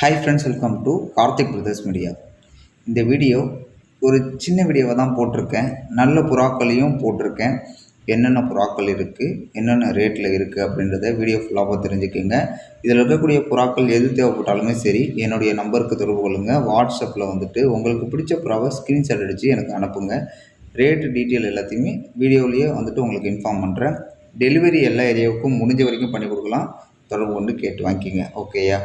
Hi friends welcome to Karthik brothers media இந்த video ஒரு சின்ன வீடியோவை தான் போட்டிருக்கேன். நல்ல புறாக்களையும் போட்டிருக்கேன். என்னென்ன புறாக்கள் இருக்குது என்னென்ன ரேட்டில் இருக்குது அப்படின்றத வீடியோ ஃபுல்லாக தெரிஞ்சுக்கோங்க. இதில் இருக்கக்கூடிய புறாக்கள் எது தேவைப்பட்டாலுமே சரி என்னுடைய நம்பருக்கு தொடர்பு கொள்ளுங்கள் வாட்ஸ்அப்பில் வந்துட்டு உங்களுக்கு பிடிச்ச புறாவை ஸ்க்ரீன்ஷாட் அடித்து எனக்கு அனுப்புங்க. ரேட்டு டீட்டெயில் எல்லாத்தையுமே வீடியோலேயே வந்துட்டு உங்களுக்கு இன்ஃபார்ம் பண்ணுறேன் டெலிவரி எல்லா ஏரியாவுக்கும் முடிஞ்ச வரைக்கும் பண்ணி கொடுக்கலாம். தொடர்பு கொண்டு கேட்டு வாங்கிக்கிங்க. ஓகேயா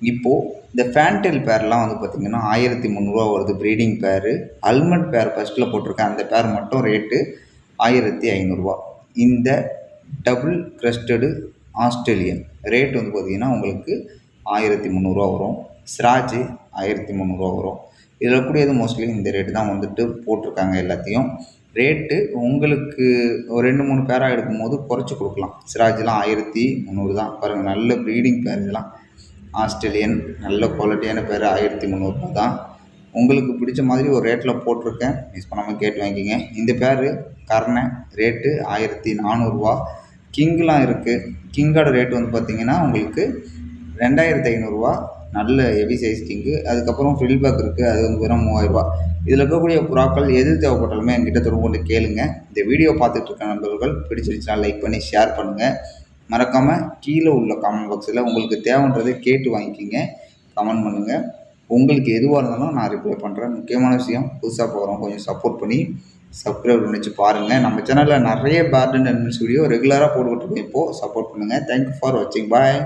இப்போது இந்த ஃபேன்டெல் பேர்லாம் வந்து பார்த்திங்கன்னா ஆயிரத்தி முந்நூறுரூவா வருது ப்ரீடிங் பேரு அல்மண்ட் பேர் ஃபஸ்ட்டில் போட்டிருக்கேன் அந்த பேர் மட்டும் ரேட்டு ஆயிரத்தி ஐநூறுரூவா இந்த டபுள் க்ரஸ்டடு ஆஸ்திரேலியன் ரேட் வந்து பார்த்திங்கன்னா உங்களுக்கு ஆயிரத்தி முந்நூறுரூவா வரும். ஸ்ராஜு ஆயிரத்தி முந்நூறுரூவா வரும். இதில் கூடியது மோஸ்ட்லி இந்த ரேட்டு தான் வந்துட்டு போட்டிருக்காங்க எல்லாத்தையும். ரேட்டு உங்களுக்கு ஒரு ரெண்டு மூணு பேராக எடுக்கும்போது குறைச்சி கொடுக்கலாம். சிராஜ்லாம் ஆயிரத்தி முந்நூறு தான். பாருங்கள் நல்ல ப்ரீடிங் பேர் இதெல்லாம். ஆஸ்திரேலியன் நல்ல குவாலிட்டியான பேர் ஆயிரத்தி முந்நூறுபா தான். உங்களுக்கு பிடிச்ச மாதிரி ஒரு ரேட்டில் போட்டிருக்கேன். மிஸ் பண்ணாமல் கேட்டு வாங்கிக்கிங்க. இந்த பேர் கர்ணை. ரேட்டு ஆயிரத்தி நானூறுரூவா கிங்லாம் இருக்குது கிங்கோட ரேட் வந்து பார்த்திங்கன்னா உங்களுக்கு ரெண்டாயிரத்தி ஐநூறுரூவா நல்ல ஹெவி சைஸ் கிங்கு அதுக்கப்புறம் ஃபில் பேக் இருக்குது அது வந்து வெறும் மூவாயிரரூபா இதில் இருக்கக்கூடிய புறாக்கள் எது தேவைப்பட்டாலுமே என்கிட்ட தொடர்பு கொண்டு கேளுங்க. இந்த வீடியோ பார்த்துட்டு இருக்க நண்பர்கள் பிடிச்சிருச்சுன்னா லைக் பண்ணி ஷேர் பண்ணுங்கள் மறக்காமல் கீழே உள்ள கமெண்ட் பாக்ஸில் உங்களுக்கு தேவைன்றதை கேட்டு வாங்கிக்கிங்க. கமெண்ட் பண்ணுங்கள் உங்களுக்கு எதுவாக இருந்தாலும் நான் ரிப்ளை பண்ணுறேன் முக்கியமான விஷயம் புதுசாக போகிறோம் கொஞ்சம் சப்போர்ட் பண்ணி சப்ஸ்கிரைப் பண்ணிச்சு பாருங்கள் நம்ம சேனலில் நிறைய பேர்டன் அண்ட் வீடியோ ரெகுலராக போட்டுக்கிட்டு இருக்கோம். இப்போது சப்போர்ட் பண்ணுங்கள் தேங்க்யூ ஃபார் வாட்சிங் பாய்